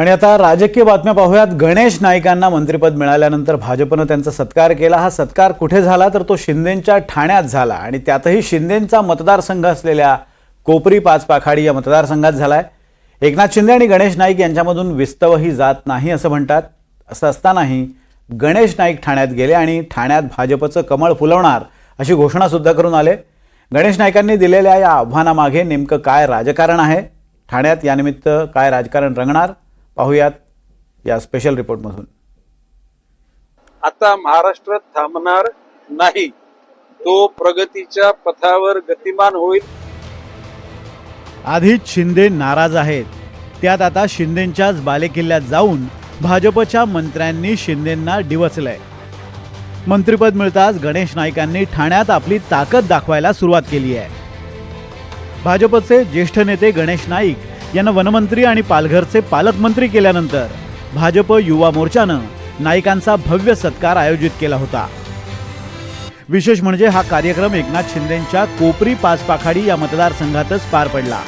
आणि आता राजकीय बातम्या पाहूयात. गणेश नाईकांना मंत्रिपद मिळाल्यानंतर भाजपनं त्यांचा सत्कार केला. हा सत्कार कुठे झाला? तर तो शिंदेंच्या ठाण्यात झाला. आणि त्यातही शिंदेंचा मतदारसंघ असलेल्या कोपरी पाच पाखाडी या मतदारसंघात झाला आहे एकनाथ शिंदे आणि गणेश नाईक यांच्यामधून विस्तवही जात नाही असं म्हणतात. असं असतानाही गणेश नाईक ठाण्यात गेले आणि ठाण्यात भाजपचं कमळ फुलवणार अशी घोषणासुद्धा करून आले. गणेश नाईकांनी दिलेल्या या आव्हानामागे नेमकं काय राजकारण आहे? ठाण्यात यानिमित्त काय राजकारण रंगणार? पाहूयात या स्पेशल रिपोर्टमधून आता महाराष्ट्र थांबणार नाही. तो प्रगतीच्या पथावर गतिमान होईल. आधीच शिंदे नाराज आहेत. त्यात आता शिंदेंच्याच बालेकिल्ल्यात जाऊन भाजपच्या मंत्र्यांनी शिंदेंना डिवचलंय. मंत्रिपद मिळताच गणेश नाईकांनी ठाण्यात आपली ताकद दाखवायला सुरुवात केली आहे. भाजपचे ज्येष्ठ नेते गणेश नाईक यांना वनमंत्री आणि पालघरचे पालकमंत्री केल्यानंतर भाजप युवा मोर्चानं नाईकांचा भव्य सत्कार आयोजित केला होता. विशेष म्हणजे हा कार्यक्रम एकनाथ शिंदेंच्या कोपरी पाचपाखाडी या मतदारसंघातच पार पडला.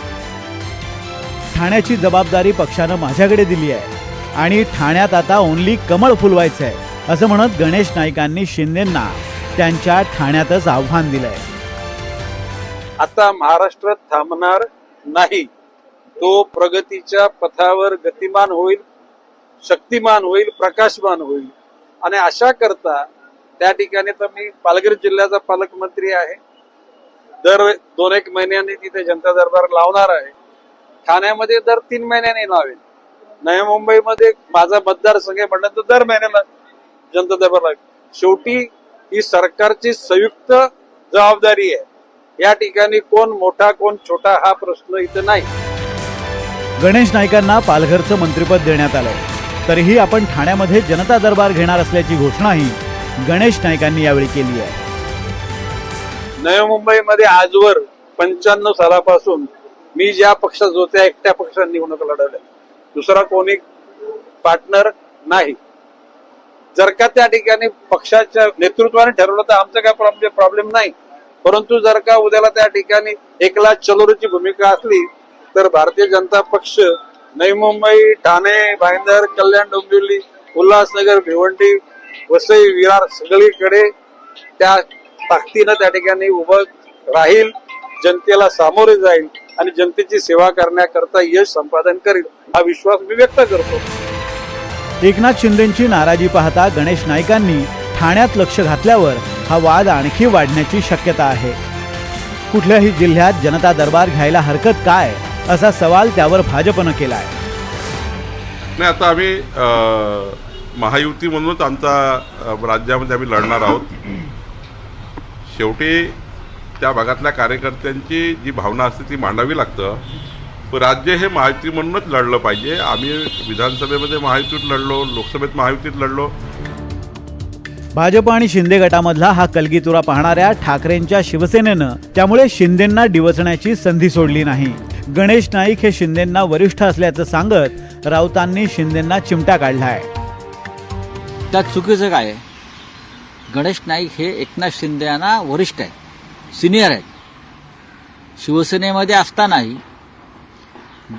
ठाण्याची जबाबदारी पक्षानं माझ्याकडे दिली आहे आणि ठाण्यात आता ओनली कमळ फुलवायचं आहे असं म्हणत गणेश नाईकांनी शिंदेंना त्यांच्या ठाण्यातच आव्हान दिलंय. आता महाराष्ट्र थांबणार नाही. तो प्रगतीच्या पथावर गतिमान होईल शक्तिमान होईल प्रकाशमान होईल. आणि अशा करता त्या ठिकाणी तर मी पालघर जिल्ह्याचा पालकमंत्री आहे. दर दोन एक महिन्यांनी तिथे जनता दरबार लावणार आहे. ठाण्यामध्ये दर तीन महिन्याने लावेल नवी मुंबईमध्ये माझा मतदारसंघ आहे म्हटलं तर दर महिन्याला जनता दरबार लागेल शेवटी ही सरकारची संयुक्त जबाबदारी आहे. या ठिकाणी कोण मोठा कोण छोटा हा प्रश्न इथं नाही. गणेश नाईकांना पालघरचं मंत्रिपद देण्यात आलंय तरीही आपण ठाण्यामध्ये जनता दरबार घेणार असल्याची घोषणाही गणेश नाईकांनी यावेळी केली आहे. नवी मुंबईमध्ये आजवर पंच्याण्णव सालापासून मी ज्या पक्षात जोत्या एकट्या पक्षात निवडणूक लढवल्या दुसरा कोणी पार्टनर नाही. जर का त्या ठिकाणी पक्षाच्या नेतृत्वाने ठरवलं तर आमचं काय प्रॉब्लेम प्रॉब्लेम नाही. परंतु जर का उद्याला त्या ठिकाणी एकला चलोरीची भूमिका असली तर भारतीय जनता पक्ष नवी मुंबई ठाणे भाईंदर कल्याण डोंबिवली उल्हासनगर भिवंडी वसई विरार सगळीकडे त्या ताकदीनं त्या ठिकाणी उभं राहील जनतेला सामोरे जाईल आणि जनतेची सेवा करण्याकरता यश संपादन करील हा विश्वास मी व्यक्त करतो. एकनाथ शिंदेंची नाराजी पाहता गणेश नाईकांनी ठाण्यात लक्ष घातल्यावर हा वाद आणखी वाढण्याची शक्यता आहे. कुठल्याही जिल्ह्यात जनता दरबार घ्यायला हरकत काय? असा सवाल त्यावर भाजपनं केलाय. नाही आता आम्ही महायुती म्हणूनच आमचा राज्यामध्ये आम्ही लढणार आहोत. शेवटी त्या भागातल्या कार्यकर्त्यांची जी भावना असते ती मांडावी लागतं. पण राज्य हे महायुती म्हणूनच लढलं पाहिजे. आम्ही विधानसभेमध्ये महायुतीत लढलो लोकसभेत महायुतीत लढलो. भाजप आणि शिंदे गटामधला हा कलगीतुरा पाहणाऱ्या ठाकरेंच्या शिवसेनेनं त्यामुळे शिंदेंना डिवचण्याची संधी सोडली नाही. गणेश नाईक हे शिंदेंना वरिष्ठ असल्याचं सांगत राऊतांनी शिंदेंना चिमटा काढलाय. त्यात चुकीचं काय आहे? गणेश नाईक हे एकनाथ शिंदे यांना वरिष्ठ आहेत सिनियर आहेत. शिवसेनेमध्ये असतानाही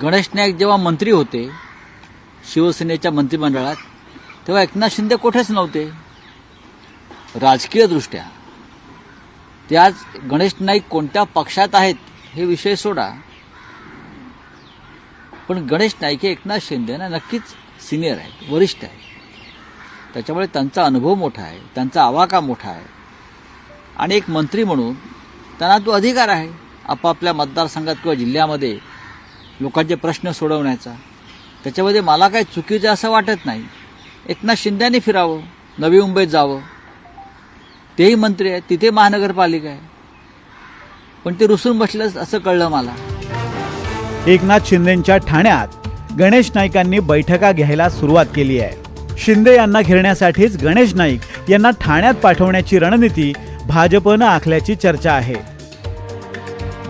गणेश नाईक जेव्हा मंत्री होते शिवसेनेच्या मंत्रिमंडळात तेव्हा एकनाथ शिंदे कुठेच नव्हते. राजकीयदृष्ट्या. ते आज गणेश नाईक कोणत्या पक्षात आहेत हे विषय सोडा. पण गणेश नाईक हे एकनाथ शिंदेना नक्कीच सिनियर आहेत वरिष्ठ आहेत. त्याच्यामुळे त्यांचा अनुभव मोठा आहे त्यांचा आवाका मोठा आहे. आणि एक मंत्री म्हणून त्यांना तो अधिकार आहे आपापल्या मतदारसंघात किंवा जिल्ह्यामध्ये लोकांचे प्रश्न सोडवण्याचा. त्याच्यामध्ये मला काही चुकीचं असं वाटत नाही. एकनाथ शिंद्यांनी फिरावं नवी मुंबईत जावं. तेही मंत्री आहेत तिथे महानगरपालिका आहे. पण ते रुसून बसलं असं कळलं मला. एकनाथ शिंदेंच्या ठाण्यात गणेश नाईकांनी बैठका घ्यायला सुरुवात केली आहे. शिंदे यांना घेरण्यासाठीच गणेश नाईक यांना ठाण्यात पाठवण्याची रणनीती भाजपनं आखल्याची चर्चा आहे.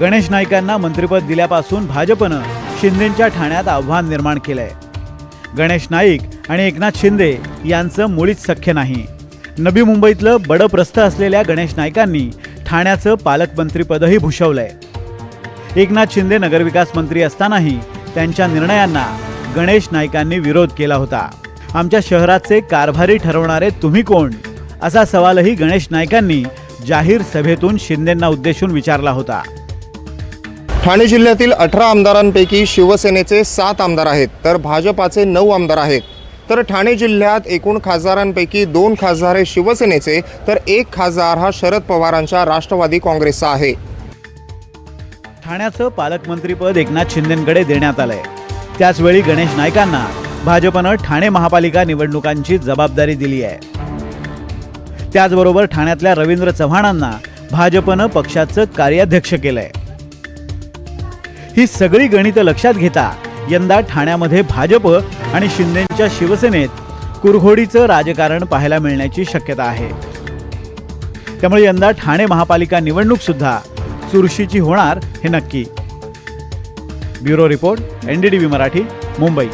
गणेश नाईकांना मंत्रिपद दिल्यापासून भाजपनं शिंदेंच्या ठाण्यात आव्हान निर्माण केलंय. गणेश नाईक आणि एकनाथ शिंदे यांचं मुळीच सख्य नाही. नवी मुंबईतलं बडं प्रस्थ असलेल्या गणेश नाईकांनी ठाण्याचं पालकमंत्रीपदही भूषवलंय. एकनाथ शिंदे नगरविकास मंत्री असतानाही त्यांच्या निर्णयांना गणेश नाईकांनी विरोध केला होता. आमच्या शहराचे कारभारी ठरवणारे तुम्ही कोण? असा सवालही गणेश नाईकांनी जाहीर सभेतून शिंदेंना उद्देशून विचारला होता. ठाणे जिल्ह्यातील अठरा आमदारांपैकी शिवसेनेचे सात आमदार आहेत तर भाजपाचे नऊ आमदार आहेत. तर ठाणे जिल्ह्यात एकूण खासदारांपैकी दोन खासदार हे शिवसेनेचे तर एक खासदार हा शरद पवारांच्या राष्ट्रवादी काँग्रेसचा आहे. ठाण्याचं पालकमंत्रीपद एकनाथ शिंदेंकडे देण्यात आलंय. त्याचवेळी गणेश नाईकांना भाजपनं ठाणे महापालिका निवडणुकांची जबाबदारी दिली आहे. त्याचबरोबर ठाण्यातल्या रवींद्र चव्हाणांना भाजपनं पक्षाचं कार्याध्यक्ष केलंय. ही सगळी गणितं लक्षात घेता यंदा ठाण्यामध्ये भाजप आणि शिंदेच्या शिवसेनेत कुरघोडीचं राजकारण पाहायला मिळण्याची शक्यता आहे. त्यामुळे यंदा ठाणे महापालिका निवडणूक सुद्धा चुरशीची होणार हे नक्की. Bureau report N D T V Marathi Mumbai.